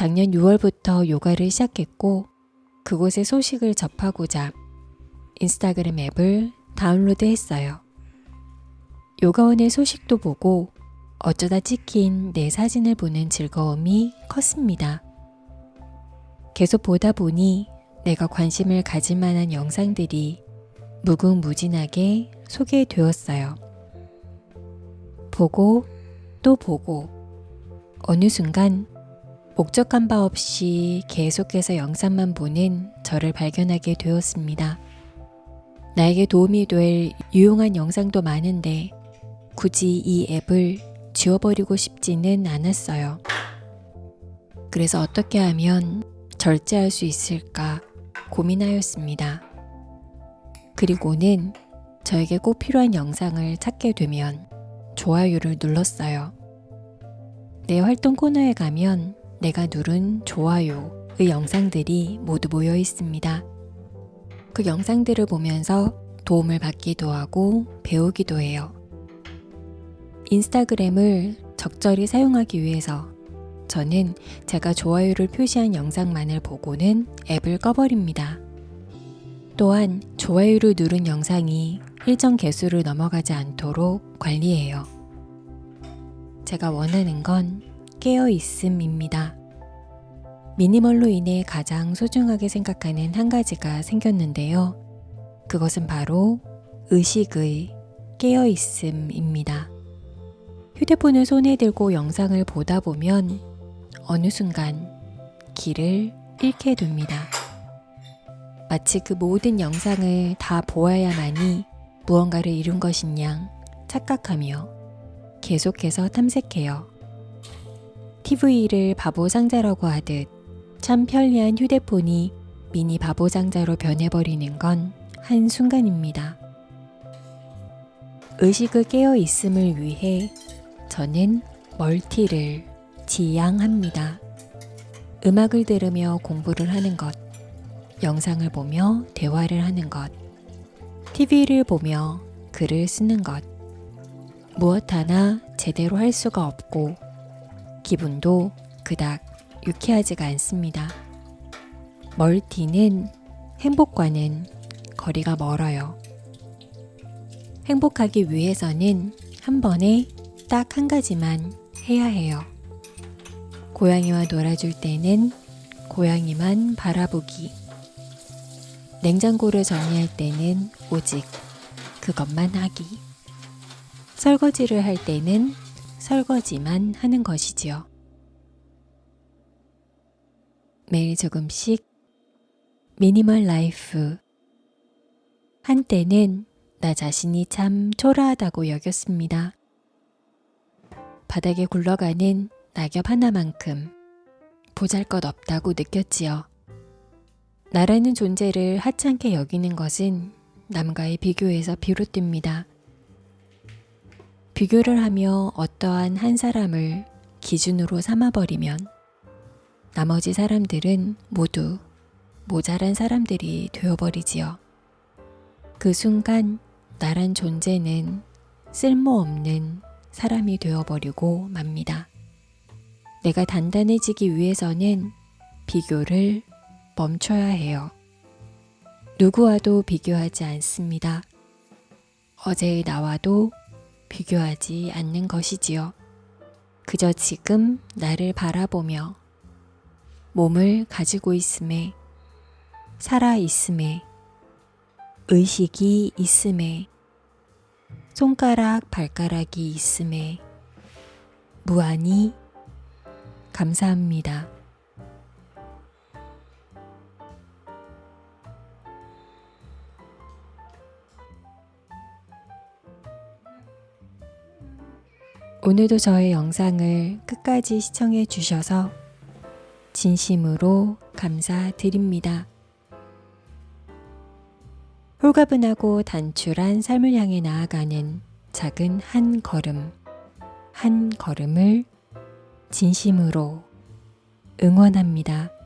작년 6월부터 요가를 시작했고 그곳의 소식을 접하고자 인스타그램 앱을 다운로드 했어요. 요가원의 소식도 보고 어쩌다 찍힌 내 사진을 보는 즐거움이 컸습니다. 계속 보다 보니 내가 관심을 가질 만한 영상들이 무궁무진하게 소개되었어요. 보고 또 보고 어느 순간 목적한 바 없이 계속해서 영상만 보는 저를 발견하게 되었습니다. 나에게 도움이 될 유용한 영상도 많은데 굳이 이 앱을 지워버리고 싶지는 않았어요. 그래서 어떻게 하면 절제할 수 있을까 고민하였습니다. 그리고는 저에게 꼭 필요한 영상을 찾게 되면 좋아요를 눌렀어요. 내 활동 코너에 가면 내가 누른 좋아요의 영상들이 모두 모여 있습니다. 그 영상들을 보면서 도움을 받기도 하고 배우기도 해요. 인스타그램을 적절히 사용하기 위해서 저는 제가 좋아요를 표시한 영상만을 보고는 앱을 꺼버립니다. 또한 좋아요를 누른 영상이 일정 개수를 넘어가지 않도록 관리해요. 제가 원하는 건 깨어 있음입니다. 미니멀로 인해 가장 소중하게 생각하는 한 가지가 생겼는데요. 그것은 바로 의식의 깨어 있음입니다. 휴대폰을 손에 들고 영상을 보다 보면 어느 순간 길을 잃게 됩니다. 마치 그 모든 영상을 다 보아야만이 무언가를 이룬 것인 양 착각하며 계속해서 탐색해요. TV를 바보 상자라고 하듯 참 편리한 휴대폰이 미니 바보 상자로 변해버리는 건 한순간입니다. 의식을 깨어 있음을 위해 저는 멀티를 지향합니다. 음악을 들으며 공부를 하는 것, 영상을 보며 대화를 하는 것, TV를 보며 글을 쓰는 것, 무엇 하나 제대로 할 수가 없고, 기분도 그닥 유쾌하지가 않습니다. 멀티는 행복과는 거리가 멀어요. 행복하기 위해서는 한 번에 딱 한 가지만 해야 해요. 고양이와 놀아줄 때는 고양이만 바라보기. 냉장고를 정리할 때는 오직 그것만 하기. 설거지를 할 때는 설거지만 하는 것이지요. 매일 조금씩 미니멀 라이프. 한때는 나 자신이 참 초라하다고 여겼습니다. 바닥에 굴러가는 낙엽 하나만큼 보잘 것 없다고 느꼈지요. 나라는 존재를 하찮게 여기는 것은 남과의 비교에서 비롯됩니다. 비교를 하며 어떠한 한 사람을 기준으로 삼아버리면 나머지 사람들은 모두 모자란 사람들이 되어버리지요. 그 순간 나란 존재는 쓸모없는 사람이 되어버리고 맙니다. 내가 단단해지기 위해서는 비교를 멈춰야 해요. 누구와도 비교하지 않습니다. 어제의 나와도 비교하지 않는 것이지요. 그저 지금 나를 바라보며 몸을 가지고 있음에, 살아 있음에, 의식이 있음에, 손가락, 발가락이 있음에, 무한히 감사합니다. 오늘도 저의 영상을 끝까지 시청해 주셔서 진심으로 감사드립니다. 홀가분하고 단출한 삶을 향해 나아가는 작은 한 걸음, 한 걸음을 진심으로 응원합니다.